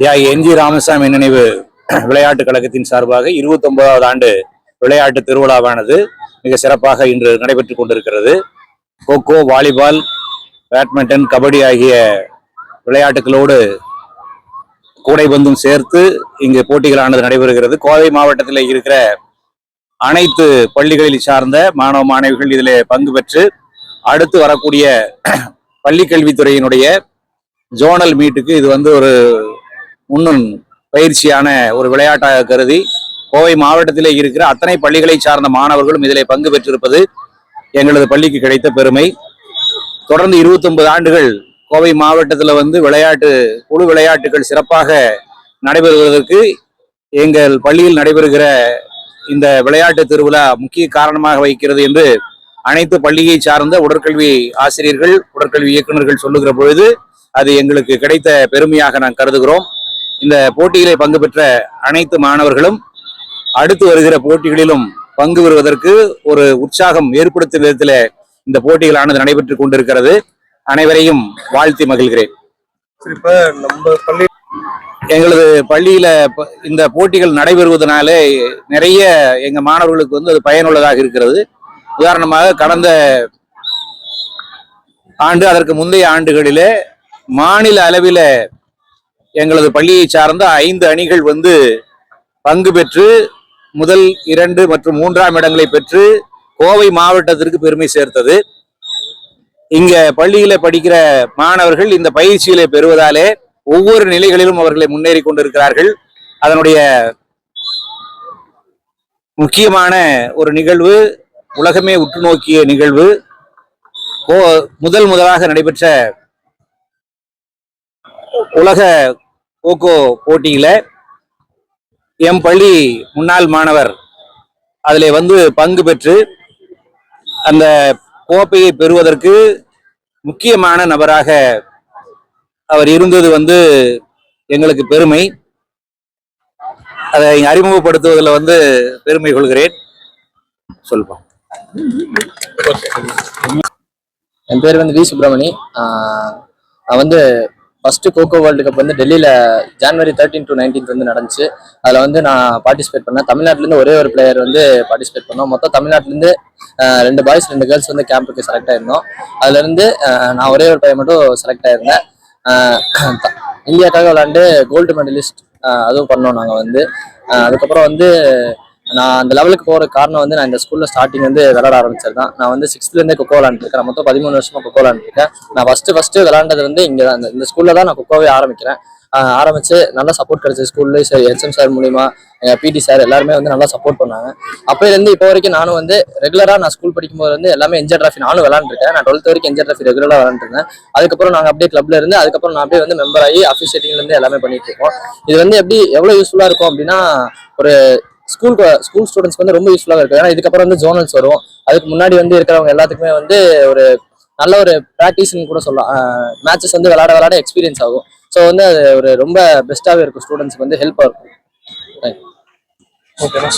தியாகி N G Ramasamy நினைவு விளையாட்டுக் கழகத்தின் சார்பாக இருபத்தி ஒன்பதாவது ஆண்டு விளையாட்டு திருவிழாவானது மிக சிறப்பாக இன்று நடைபெற்றுக் கொண்டிருக்கிறது. கோகோ வாலிபால் பேட்மிண்டன் கபடி ஆகிய விளையாட்டுகளோடு கூடைபந்தும் சேர்த்து இங்கு போட்டிகளானது நடைபெறுகிறது. கோவை மாவட்டத்தில் இருக்கிற அனைத்து பள்ளிகளில் சார்ந்த மாணவ மாணவிகள் இதில் பங்கு பெற்று அடுத்து வரக்கூடிய பள்ளிக்கல்வித்துறையினுடைய ஜோனல் மீட்டுக்கு இது வந்து ஒரு முன்னும் பயிற்சியான ஒரு விளையாட்டாக கருதி கோவை மாவட்டத்திலே இருக்கிற அத்தனை பள்ளிகளை சார்ந்த மாணவர்களும் இதில் பங்கு பெற்றிருப்பது எங்களது பள்ளிக்கு கிடைத்த பெருமை. தொடர்ந்து 29 ஆண்டுகள் கோவை மாவட்டத்தில் வந்து விளையாட்டு குழு விளையாட்டுகள் சிறப்பாக நடைபெறுவதற்கு எங்கள் பள்ளியில் நடைபெறுகிற இந்த விளையாட்டு திருவிழா முக்கிய காரணமாக வைக்கிறது என்று அனைத்து பள்ளியை சார்ந்த உடற்கல்வி ஆசிரியர்கள் உடற்கல்வி இயக்குநர்கள் சொல்லுகிற பொழுது அது எங்களுக்கு கிடைத்த பெருமையாக நாங்கள் கருதுகிறோம். இந்த போட்டியிலே பங்கு பெற்ற அனைத்து மாணவர்களும் அடுத்து வருகிற போட்டிகளிலும் பங்கு பெறுவதற்கு ஒரு உற்சாகம் ஏற்படுத்தும் விதத்தில் இந்த போட்டிகளானது நடைபெற்றுக் கொண்டிருக்கிறது. அனைவரையும் வாழ்த்தி மகிழ்கிறேன். நம்ம பள்ளி எங்களது பள்ளியில இந்த போட்டிகள் நடைபெறுவதனாலே நிறைய எங்க மாணவர்களுக்கு வந்து அது பயனுள்ளதாக இருக்கிறது. உதாரணமாக கடந்த ஆண்டு அதற்கு முந்தைய ஆண்டுகளிலே மாநில அளவில எங்களது பள்ளியை சார்ந்த ஐந்து அணிகள் வந்து பங்கு பெற்று முதல் இரண்டு மற்றும் மூன்றாம் இடங்களை பெற்று கோவை மாவட்டத்திற்கு பெருமை சேர்த்தது. இங்க பள்ளியில படிக்கிற மாணவர்கள் இந்த பயிற்சிகளை பெறுவதாலே ஒவ்வொரு நிலைகளிலும் அவர்களை முன்னேறி கொண்டிருக்கிறார்கள். அதனுடைய முக்கியமான ஒரு நிகழ்வு உலகமே உற்று நோக்கிய நிகழ்வு. கோ- முதல் முதலாக நடைபெற்ற உலக கோகோ போட்டியில் எம் பள்ளி முன்னாள் மாணவர் அதில் வந்து பங்கு பெற்று அந்த கோப்பையை பெறுவதற்கு முக்கியமான நபராக அவர் இருந்தது வந்து எங்களுக்கு பெருமை. அதை அறிமுகப்படுத்துவதில் வந்து பெருமை கொள்கிறேன். சொல்லுவோம் என் பேர் வந்து வி சுப்பிரமணி. நான் வந்து ஃபர்ஸ்ட் கோகோ வேர்ல்டு கப் வந்து டெல்லியில் ஜான்வரி தேர்ட்டீன் டு நைன்டீன்த் வந்து நடந்துச்சு. அதில் வந்து நான் பார்ட்டிசிபேட் பண்ணேன். தமிழ்நாட்டிலேருந்து ஒரே ஒரு பிளேயர் வந்து பார்ட்டிசிபேட் பண்ணோம். மொத்தம் தமிழ்நாட்டிலேருந்து ரெண்டு பாய்ஸ் ரெண்டு கேர்ள்ஸ் வந்து கேம்புக்கு செலக்ட் ஆயிருந்தோம். அதுலேருந்து நான் ஒரே ஒரு பையன் மட்டும் செலக்ட் ஆயிருந்தேன். இந்தியாக்காக விளாண்டு கோல்டு மெடலிஸ்ட் அதுவும் பண்ணோம் நாங்கள் வந்து. அதுக்கப்புறம் வந்து நான் அந்த லெவலுக்கு போகிற காரணம் வந்து நான் இந்த ஸ்கூலில் ஸ்டார்டிங் வந்து விளாட ஆரம்பிச்சது தான் நான் வந்து சிக்ஸ்த்லேருந்தே கொக்கோ விளாண்டுருக்கேன் மொத்தம் பதிமூணு வருஷமாக கொக்கோ விளாண்டுருக்கேன் நான் ஃபஸ்ட்டு ஃபஸ்ட்டு விளாண்டது வந்து இங்கே தான். இந்த- ஸ்கூலில் தான் நான் கொக்கோவே ஆரம்பிக்கிறேன். ஆரம்பித்து நல்லா சப்போர்ட் கிடச்சி ஸ்கூல்லேயும் சரி ஹெச்எம் சார் மூலிமா எங்கள் பிடி சார் எல்லாருமே வந்து நல்லா சப்போர்ட் பண்ணாங்க. அப்போலேருந்து இப்போ வரைக்கும் நானும் வந்து ரெகுலராக நான் ஸ்கூல் படிக்கும்போது வந்து எல்லாமே என்ஜர் ட்ராஃபி நானும் விளாண்டுருக்கேன் நான் டுவெல்த் வரைக்கும் என்ஜர் ட்ராஃபி ரெகுலராக விளாண்டுருந்தேன் அதுக்கப்புறம் நாங்கள் அப்படியே கிளப்ல இருந்து அதுக்கப்புறம் நான் அப்படியே வந்து மெம்பர் ஆகி அஃபிஷியேட்டிங்லேருந்து எல்லாமே பண்ணிட்டு இருக்கோம். இது வந்து எப்படி எவ்வளோ யூஸ்ஃபுல்லாக இருக்கும் அப்படின்னா ஒரு ஸ்கூல் ஸ்கூல் ஸ்டூடெண்ட்ஸ்க்கு வந்து ரொம்ப யூஸ்ஃபுல்லாக இருக்கும் ஏன்னா இதுக்கப்புறம் வந்து ஜோனல்ஸ் வரும். அதுக்கு முன்னாடி வந்து இருக்கிறவங்க எல்லாத்துக்குமே வந்து ஒரு நல்ல ஒரு ப்ராக்டிஸ்னு கூட சொல்லலாம். மேட்சஸ் வந்து விளாட விளாட எக்ஸ்பீரியன்ஸ் ஆகும். ஸோ வந்து அது ஒரு ரொம்ப பெஸ்ட்டாகவே இருக்கும். ஸ்டூடெண்ட்ஸ்க்கு வந்து ஹெல்ப்பாக இருக்கும். ஓகேண்ணா